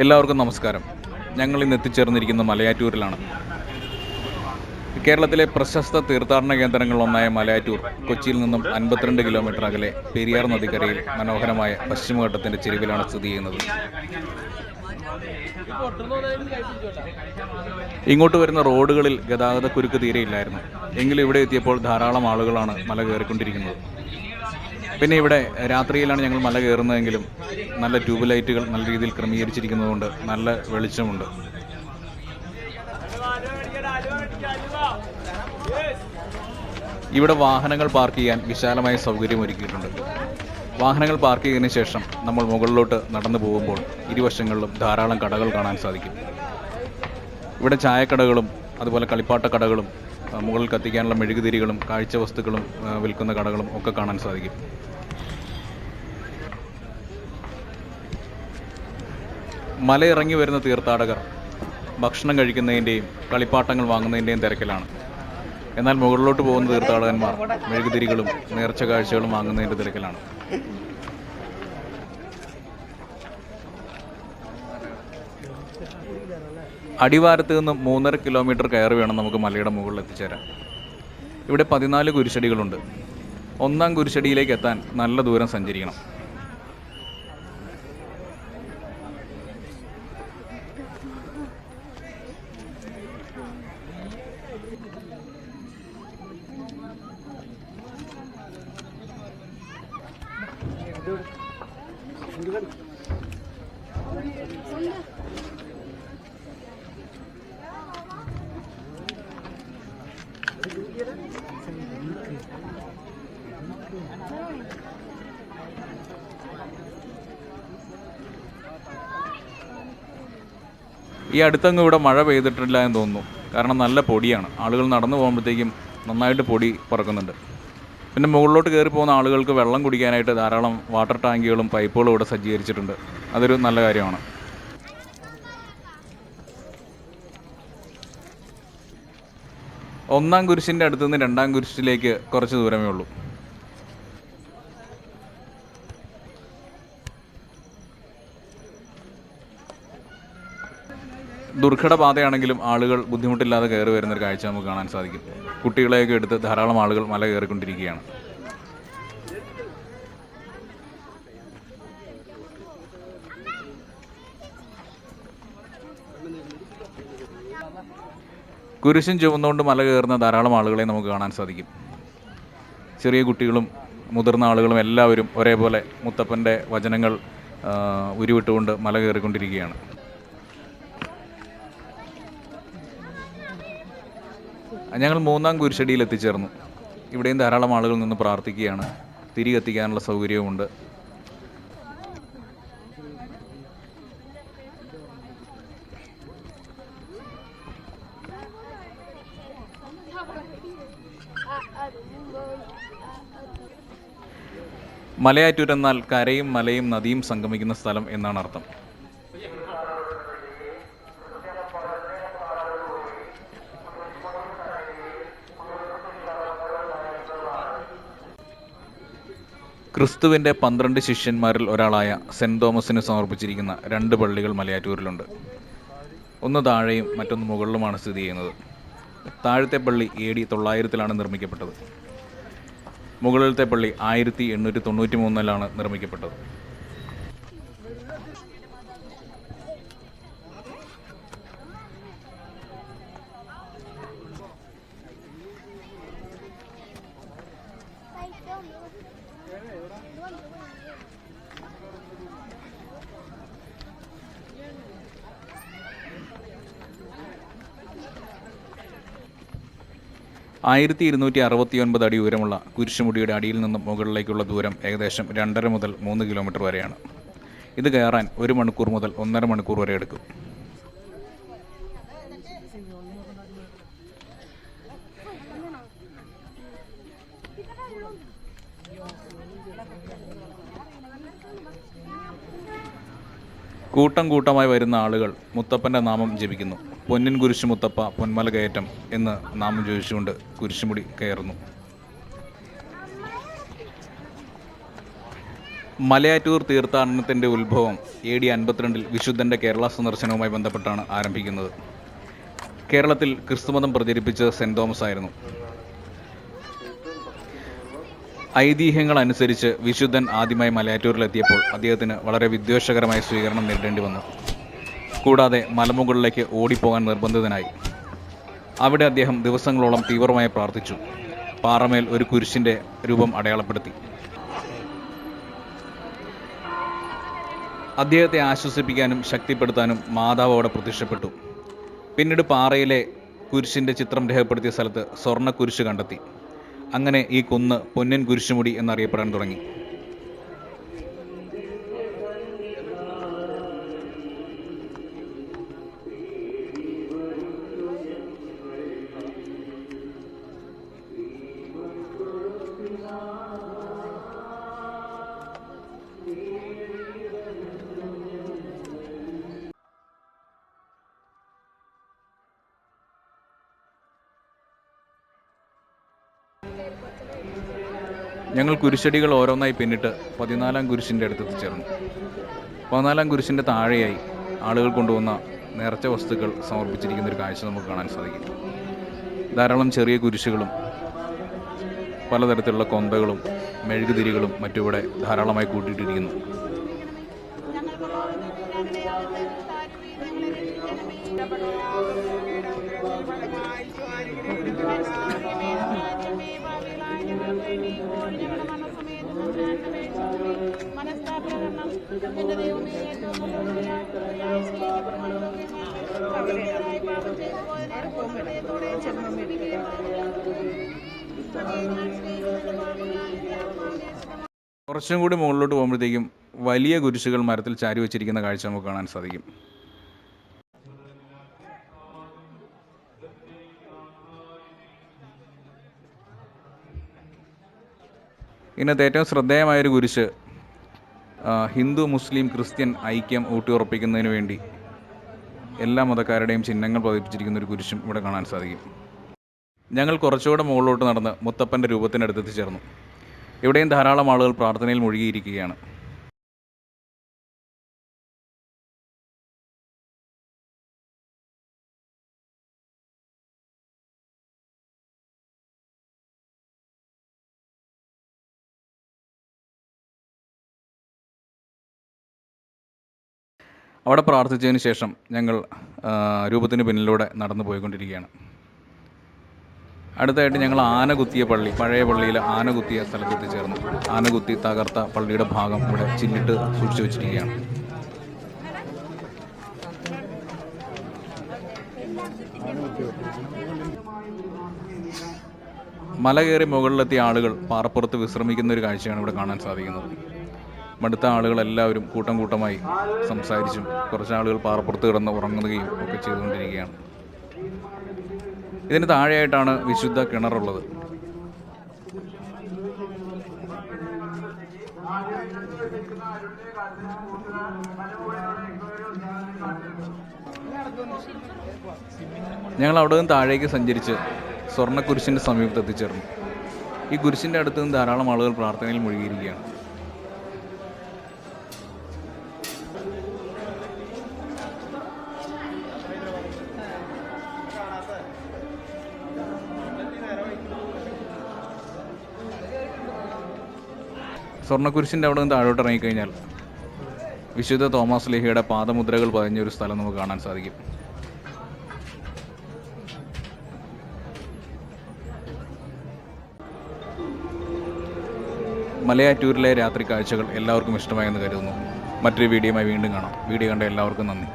എല്ലാവർക്കും നമസ്കാരം. ഞങ്ങൾ ഇന്ന് എത്തിച്ചേർന്നിരിക്കുന്ന മലയാറ്റൂരിലാണ്. കേരളത്തിലെ പ്രശസ്ത തീർത്ഥാടന കേന്ദ്രങ്ങളിലൊന്നായ മലയാറ്റൂർ കൊച്ചിയിൽ നിന്നും അൻപത്തിരണ്ട് കിലോമീറ്റർ അകലെ പെരിയാർ നദിക്കരയിൽ മനോഹരമായ പശ്ചിമഘട്ടത്തിന്റെ ചെരുവിലാണ് സ്ഥിതി ചെയ്യുന്നത്. ഇങ്ങോട്ട് വരുന്ന റോഡുകളിൽ ഗതാഗത കുരുക്ക് തീരെയില്ലായിരുന്നു എങ്കിലും ഇവിടെ എത്തിയപ്പോൾ ധാരാളം ആളുകളാണ് മല കയറിക്കൊണ്ടിരിക്കുന്നത്. പിന്നെ ഇവിടെ രാത്രിയിലാണ് ഞങ്ങൾ മല കയറുന്നതെങ്കിലും നല്ല ട്യൂബ് ലൈറ്റുകൾ നല്ല രീതിയിൽ ക്രമീകരിച്ചിരിക്കുന്നതുകൊണ്ട് നല്ല വെളിച്ചമുണ്ട്. ഇവിടെ വാഹനങ്ങൾ പാർക്ക് ചെയ്യാൻ വിശാലമായ സൗകര്യം ഒരുക്കിയിട്ടുണ്ട് വാഹനങ്ങൾ പാർക്ക് ചെയ്തതിനു ശേഷം നമ്മൾ മുകളിലോട്ട് നടന്നു പോകുമ്പോൾ ഇരുവശങ്ങളിലും ധാരാളം കടകൾ കാണാൻ സാധിക്കും. ഇവിടെ ചായക്കടകളും അതുപോലെ കളിപ്പാട്ട കടകളും മുകളിൽ കത്തിക്കാനുള്ള മെഴുകുതിരികളും കാഴ്ച വസ്തുക്കളും വിൽക്കുന്ന കടകളും ഒക്കെ കാണാൻ സാധിക്കും. മലയിറങ്ങി വരുന്ന തീർത്ഥാടകർ ഭക്ഷണം കഴിക്കുന്നതിന്റെയും കളിപ്പാട്ടങ്ങൾ വാങ്ങുന്നതിന്റെയും തിരക്കിലാണ്. എന്നാൽ മുകളിലോട്ട് പോകുന്ന തീർത്ഥാടകന്മാർ മെഴുകുതിരികളും നേർച്ച കാഴ്ചകളും വാങ്ങുന്നതിന്റെ തിരക്കിലാണ്. അടിവാരത്ത് നിന്ന് മൂന്നര കിലോമീറ്റർ കയറി വേണം നമുക്ക് മലയുടെ മുകളിൽ എത്തിച്ചേരാൻ. ഇവിടെ പതിനാല് കുരിശടികളുണ്ട്. ഒന്നാം കുരിശടിയിലേക്ക് എത്താൻ നല്ല ദൂരം സഞ്ചരിക്കണം. ഈ അടുത്തങ്ങ് ഇവിടെ മഴ പെയ്തിട്ടില്ല എന്ന് തോന്നുന്നു. കാരണം നല്ല പൊടിയാണ്. ആളുകൾ നടന്നു പോകുമ്പോഴത്തേക്കും നന്നായിട്ട് പൊടി പറക്കുന്നുണ്ട്. പിന്നെ മുകളിലോട്ട് കയറി പോകുന്ന ആളുകൾക്ക് വെള്ളം കുടിക്കാനായിട്ട് ധാരാളം വാട്ടർ ടാങ്കുകളും പൈപ്പുകളും ഇവിടെ സജ്ജീകരിച്ചിട്ടുണ്ട്. അതൊരു നല്ല കാര്യമാണ്. ഒന്നാം കുരിശിന്റെ അടുത്ത് നിന്ന് രണ്ടാം കുരിശിലേക്ക് കുറച്ച് ദൂരമേ ഉള്ളൂ. ദുർഘട പാതയാണെങ്കിലും ആളുകൾ ബുദ്ധിമുട്ടില്ലാതെ കയറി വരുന്നൊരു കാഴ്ച നമുക്ക് കാണാൻ സാധിക്കും. കുട്ടികളെയൊക്കെ എടുത്ത് ധാരാളം ആളുകൾ മല കയറിക്കൊണ്ടിരിക്കുകയാണ്. കുരിശും ചുവന്നുകൊണ്ട് മല കയറുന്ന ധാരാളം ആളുകളെ നമുക്ക് കാണാൻ സാധിക്കും. ചെറിയ കുട്ടികളും മുതിർന്ന ആളുകളും എല്ലാവരും ഒരേപോലെ മുത്തപ്പന്റെ വചനങ്ങൾ ഉരുവിട്ടുകൊണ്ട് മല കയറിക്കൊണ്ടിരിക്കുകയാണ്. ഞങ്ങൾ മൂന്നാം കുരിശടിയിൽ എത്തിച്ചേർന്നു ഇവിടെയും ധാരാളം ആളുകൾ നിന്ന് പ്രാർത്ഥിക്കുകയാണ്. തിരി കത്തിക്കാനുള്ള സൗകര്യവുമുണ്ട്. മലയാറ്റൂർ എന്നാൽ കരയും മലയും നദിയും സംഗമിക്കുന്ന സ്ഥലം എന്നാണ് അർത്ഥം ക്രിസ്തുവിന്റെ പന്ത്രണ്ട് ശിഷ്യന്മാരിൽ ഒരാളായ സെന്റ് തോമസിന് സമർപ്പിച്ചിരിക്കുന്ന രണ്ട് പള്ളികൾ മലയാറ്റൂരിലുണ്ട്. ഒന്ന് താഴെയും മറ്റൊന്ന് മുകളിലുമാണ് സ്ഥിതി ചെയ്യുന്നത്. താഴത്തെ പള്ളി എ ഡി തൊള്ളായിരത്തിലാണ് നിർമ്മിക്കപ്പെട്ടത്. മുകളിലത്തെ പള്ളി ആയിരത്തി എണ്ണൂറ്റി തൊണ്ണൂറ്റി മൂന്നിലാണ് നിർമ്മിക്കപ്പെട്ടത്. ആയിരത്തി ഇരുന്നൂറ്റി അറുപത്തി ഒൻപത് അടി ഉയരമുള്ള കുരിശുമുടിയുടെ അടിയിൽ നിന്നും മുകളിലേക്കുള്ള ദൂരം ഏകദേശം രണ്ടര മുതൽ മൂന്ന് കിലോമീറ്റർ വരെയാണ്. ഇത് കയറാൻ ഒരു മണിക്കൂർ മുതൽ ഒന്നര മണിക്കൂർ വരെ എടുക്കും. കൂട്ടം കൂട്ടമായി വരുന്ന ആളുകൾ മുത്തപ്പന്റെ നാമം ജപിക്കുന്നു. പൊന്നിൻ കുരിശു മുത്തപ്പ പൊന്മല കയറ്റം എന്ന് നാമം ജപിച്ചുകൊണ്ട് കുരിശുമുടി കയറുന്നു. മലയാറ്റൂർ തീർത്ഥാടനത്തിന്റെ ഉത്ഭവം എ ഡി അൻപത്തിരണ്ടിൽ വിശുദ്ധന്റെ കേരള സന്ദർശനവുമായി ബന്ധപ്പെട്ടാണ് ആരംഭിക്കുന്നത്. കേരളത്തിൽ ക്രിസ്തുമതം പ്രചരിപ്പിച്ചത് സെന്റ് തോമസ് ആയിരുന്നു ഐതിഹ്യങ്ങൾ അനുസരിച്ച് വിശുദ്ധൻ ആദ്യമായി മലയാറ്റൂരിലെത്തിയപ്പോൾ അദ്ദേഹത്തിന് വളരെ വിദ്വേഷകരമായ സ്വീകരണം നേരിടേണ്ടി വന്നു. കൂടാതെ മലമുകളിലേക്ക് ഓടിപ്പോകാൻ നിർബന്ധിതനായി. അവിടെ അദ്ദേഹം ദിവസങ്ങളോളം തീവ്രമായി പ്രാർത്ഥിച്ചു. പാറമേൽ ഒരു കുരിശിന്റെ രൂപം അടയാളപ്പെടുത്തി. അദ്ദേഹത്തെ ആശ്വസിപ്പിക്കാനും ശക്തിപ്പെടുത്താനും മാതാവ് അവിടെ പ്രത്യക്ഷപ്പെട്ടു. പിന്നീട് പാറയിലെ കുരിശിന്റെ ചിത്രം രേഖപ്പെടുത്തിയ സ്ഥലത്ത് സ്വർണ കുരിശ് കണ്ടെത്തി. അങ്ങനെ ഈ കുന്ന് പൊന്നിൻ കുരിശുമുടി എന്നറിയപ്പെടാൻ തുടങ്ങി. ഞങ്ങൾ കുരിശടികൾ ഓരോന്നായി പിന്നിട്ട് പതിനാലാം കുരിശിന്റെ അടുത്ത് എത്തിച്ചേർന്നു പതിനാലാം കുരിശിന്റെ താഴെയായി ആളുകൾ കൊണ്ടുവന്ന നേർച്ച വസ്തുക്കൾ സമർപ്പിച്ചിരിക്കുന്ന ഒരു കാഴ്ച നമുക്ക് കാണാൻ സാധിക്കും. ധാരാളം ചെറിയ കുരിശുകളും പലതരത്തിലുള്ള കൊന്തകളും മെഴുകുതിരികളും മറ്റും ഇവിടെ ധാരാളമായി കൂട്ടിയിട്ടിരിക്കുന്നു. കുറച്ചും കൂടി മുകളിലോട്ട് പോകുമ്പോഴത്തേക്കും വലിയ കുരിശുകൾ മരത്തിൽ ചാരി വെച്ചിരിക്കുന്ന കാഴ്ച നമുക്ക് കാണാൻ സാധിക്കും. ഇന്നത്തെ ഏറ്റവും ശ്രദ്ധേയമായൊരു കുരിശ് ഹിന്ദു മുസ്ലിം ക്രിസ്ത്യൻ ഐക്യം ഊട്ടിയുറപ്പിക്കുന്നതിന് വേണ്ടി എല്ലാ മതക്കാരുടെയും ചിഹ്നങ്ങൾ പതിപ്പിച്ചിരിക്കുന്ന ഒരു കുരിശും ഇവിടെ കാണാൻ സാധിക്കും. ഞങ്ങൾ കുറച്ചുകൂടെ മുകളിലോട്ട് നടന്ന് മുത്തപ്പന്റെ രൂപത്തിനടുത്തെത്തിച്ചേർന്നു. ഇവിടെയും ധാരാളം ആളുകൾ പ്രാർത്ഥനയിൽ മുഴുകിയിരിക്കുകയാണ്. അവിടെ പ്രാർത്ഥിച്ചതിന് ശേഷം ഞങ്ങൾ രൂപത്തിന് പിന്നിലൂടെ നടന്നു പോയിക്കൊണ്ടിരിക്കുകയാണ്. അടുത്തായിട്ട് ഞങ്ങൾ ആനകുത്തിയ പള്ളി പഴയ പള്ളിയിൽ ആനകുത്തിയ സ്ഥലത്ത് എത്തിച്ചേർന്നു ആനകുത്തി തകർത്ത പള്ളിയുടെ ഭാഗം ഇവിടെ ചില്ലിട്ട് സൂക്ഷിച്ചു വെച്ചിരിക്കുകയാണ്. മല കയറി മുകളിലെത്തിയ ആളുകൾ പാറപ്പുറത്ത് വിശ്രമിക്കുന്ന ഒരു കാഴ്ചയാണ് ഇവിടെ കാണാൻ സാധിക്കുന്നത്. മടുത്ത ആളുകളെല്ലാവരും കൂട്ടം കൂട്ടമായി സംസാരിച്ചും കുറച്ച് ആളുകൾ പാറപ്പുറത്ത് കിടന്ന് ഉറങ്ങുകയും ഒക്കെ ചെയ്തുകൊണ്ടിരിക്കുകയാണ്. ഇതിന് താഴെയായിട്ടാണ് വിശുദ്ധ കിണറുള്ളത്. ഞങ്ങൾ അവിടെ നിന്ന് താഴേക്ക് സഞ്ചരിച്ച് സ്വർണക്കുരിശിന്റെ സമീപത്ത് എത്തിച്ചേർന്നു ഈ കുരിശിന്റെ അടുത്ത് നിന്ന് ധാരാളം ആളുകൾ പ്രാർത്ഥനയിൽ മുഴുകിയിരിക്കുകയാണ്. സ്വർണക്കുരിശിന്റെ അവിടെ നിന്ന് താഴോട്ട് ഇറങ്ങിക്കഴിഞ്ഞാൽ വിശുദ്ധ തോമസ് ലേഹിയുടെ പാദമുദ്രകൾ പതിഞ്ഞൊരു സ്ഥലം നമുക്ക് കാണാൻ സാധിക്കും. മലയാറ്റൂരിലെ രാത്രി കാഴ്ചകൾ എല്ലാവർക്കും ഇഷ്ടമായെന്ന് കരുതുന്നു. മറ്റൊരു വീഡിയോയുമായി വീണ്ടും കാണാം. വീഡിയോ കണ്ട എല്ലാവർക്കും നന്ദി.